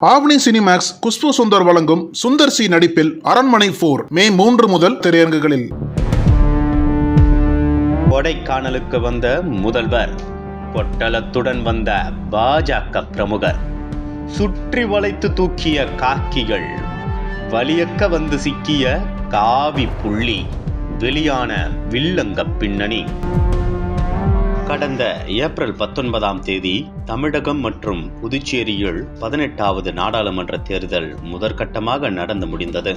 ஆவணி Cinemax Khushbu Sundar வழங்கும் Sundar C நடிப்பில் அரண்மனை போர் மே மூன்று முதல் திரையரங்குகளில். கொடைக்கானலுக்கு வந்த முதல்வர் பொட்டலத்துடன் வந்த பாஜக பிரமுகர் சுற்றி வளைத்து தூக்கிய காக்கிகள் வலியக்க வந்து சிக்கிய காவி புள்ளி வெளியான வில்லங்க பின்னணி. கடந்த ஏப்ரல் பத்தொன்பதாம் தேதி தமிழகம் மற்றும் புதுச்சேரியில் பதினெட்டாவது நாடாளுமன்ற தேர்தல் முதற்கட்டமாக நடந்து முடிந்தது.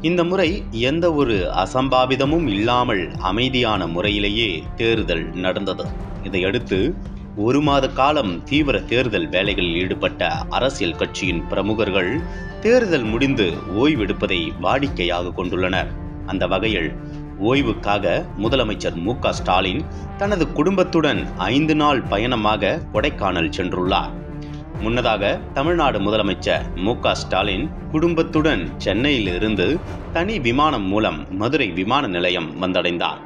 இந்த முறை எந்த ஒரு அசம்பாவிதமும் இல்லாமல் அமைதியான முறையிலேயே தேர்தல் நடந்தது. இதையடுத்து ஒரு மாத காலம் தீவிர தேர்தல் வேலைகளில் ஈடுபட்ட அரசியல் கட்சியின் பிரமுகர்கள் தேர்தல் முடிந்து ஓய்வெடுப்பதை வாடிக்கையாக கொண்டுள்ளனர். அந்த வகையில் ஓய்வுக்காக முதலமைச்சர் மு ஸ்டாலின் தனது குடும்பத்துடன் ஐந்து நாள் பயணமாக கொடைக்கானல் சென்றுள்ளார். முன்னதாக தமிழ்நாடு முதலமைச்சர் மு ஸ்டாலின் குடும்பத்துடன் சென்னையிலிருந்து தனி விமானம் மூலம் மதுரை விமான நிலையம் வந்தடைந்தார்.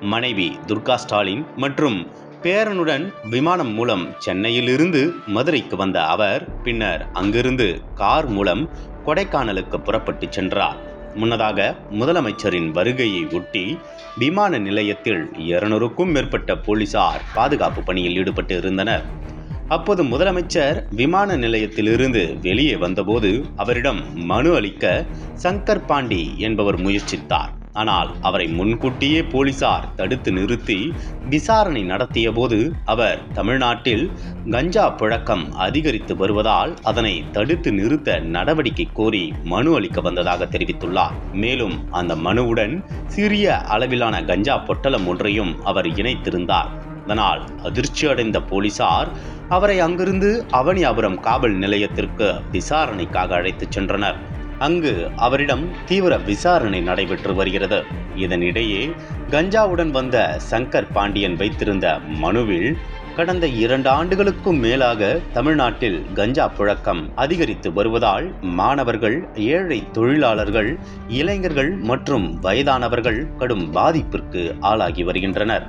மனைவி துர்கா ஸ்டாலின் மற்றும் பேரனுடன் விமானம் மூலம் சென்னையிலிருந்து மதுரைக்கு வந்த அவர் பின்னர் அங்கிருந்து கார் மூலம் கொடைக்கானலுக்கு புறப்பட்டு சென்றார். முன்னதாக முதலமைச்சரின் வருகையை ஒட்டி விமான நிலையத்தில் இருநூறுக்கும் மேற்பட்ட போலீசார் பாதுகாப்பு பணியில் ஈடுபட்டு இருந்தனர். அப்போது முதலமைச்சர் விமான நிலையத்திலிருந்து வெளியே வந்தபோது அவரிடம் மனு அளிக்க சங்கர் பாண்டி என்பவர் முயற்சித்தார். ஆனால் அவரை முன்கூட்டியே போலீசார் தடுத்து நிறுத்தி விசாரணை நடத்திய போது அவர் தமிழ்நாட்டில் கஞ்சா புழக்கம் அதிகரித்து வருவதால் அதனை தடுத்து நிறுத்த நடவடிக்கை கோரி மனு அளிக்க வந்ததாக தெரிவித்துள்ளார். மேலும் அந்த மனுவுடன் சிறிய அளவிலான கஞ்சா பொட்டலம் ஒன்றையும் அவர் இணைத்திருந்தார். அதனால் அதிர்ச்சி அடைந்த போலீசார் அவரை அங்கிருந்து அவனியாபுரம் காவல் நிலையத்திற்கு விசாரணைக்காக அழைத்துச் சென்றனர். அங்கு அவரிடம் தீவிர விசாரணை நடைபெற்று வருகிறது. இதனிடையே கஞ்சாவுடன் வந்த சங்கர் பாண்டியன் வைத்திருந்த மனுவில் கடந்த இரண்டு ஆண்டுகளுக்கும் மேலாக தமிழ்நாட்டில் கஞ்சா புழக்கம் அதிகரித்து வருவதால் மாணவர்கள் ஏழை தொழிலாளர்கள் இளைஞர்கள் மற்றும் வயதானவர்கள் கடும் பாதிப்பிற்கு ஆளாகி வருகின்றனர்.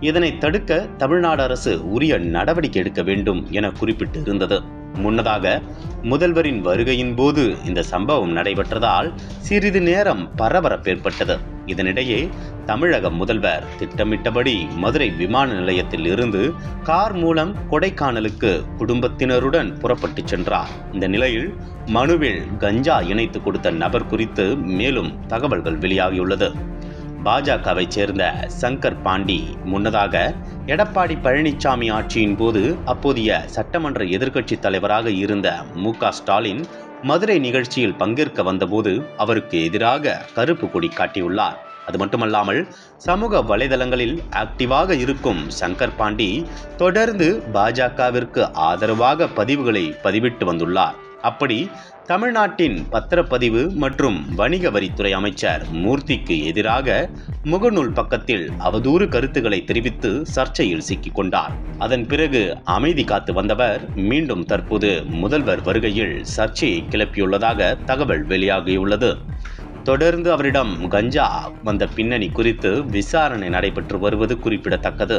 இதனை தடுக்க தமிழ்நாடு அரசு உரிய நடவடிக்கை எடுக்க வேண்டும் என குறிப்பிட்டு இருந்தது முன்னதாக முதல்வரின் வருகையின் போது இந்த சம்பவம் நடைபெற்றதால் சிறிது நேரம் பரபரப்பு ஏற்பட்டது. இதனிடையே தமிழக முதல்வர் திட்டமிட்டபடி மதுரை விமான நிலையத்தில் இருந்து கார் மூலம் கொடைக்கானலுக்கு குடும்பத்தினருடன் புறப்பட்டு சென்றார். இந்த நிலையில் மனுவில் கஞ்சா இணைத்து கொடுத்த நபர் குறித்து மேலும் தகவல்கள் வெளியாகியுள்ளது. பாஜகவை சேர்ந்த சங்கர் பாண்டி முன்னதாக எடப்பாடி பழனிசாமி ஆட்சியின் போது அப்போதைய சட்டமன்ற எதிர்க்கட்சி தலைவராக இருந்த மு ஸ்டாலின் மதுரை நிகழ்ச்சியில் பங்கேற்க வந்தபோது அவருக்கு எதிராக கருப்பு கொடி காட்டியுள்ளார். அது மட்டுமல்லாமல் சமூக வலைதளங்களில் ஆக்டிவாக இருக்கும் சங்கர் பாண்டி தொடர்ந்து பாஜகவிற்கு ஆதரவாக பதிவுகளை பதிவிட்டு வந்துள்ளார். அப்படி தமிழ்நாட்டின் பத்திரப்பதிவு மற்றும் வணிக வரித்துறை அமைச்சர் மூர்த்திக்கு எதிராக முகநூல் பக்கத்தில் அவதூறு கருத்துக்களை தெரிவித்து சர்ச்சையில் சிக்கிக் கொண்டார் அதன் பிறகு அமைதி காத்து வந்தவர் மீண்டும் தற்போது முதல்வர் வருகையில் சர்ச்சையை கிளப்பியுள்ளதாக தகவல் வெளியாகியுள்ளது. தொடர்ந்து அவரிடம் கஞ்சா வந்த பின்னணி குறித்து விசாரணை நடைபெற்று வருவது குறிப்பிடத்தக்கது.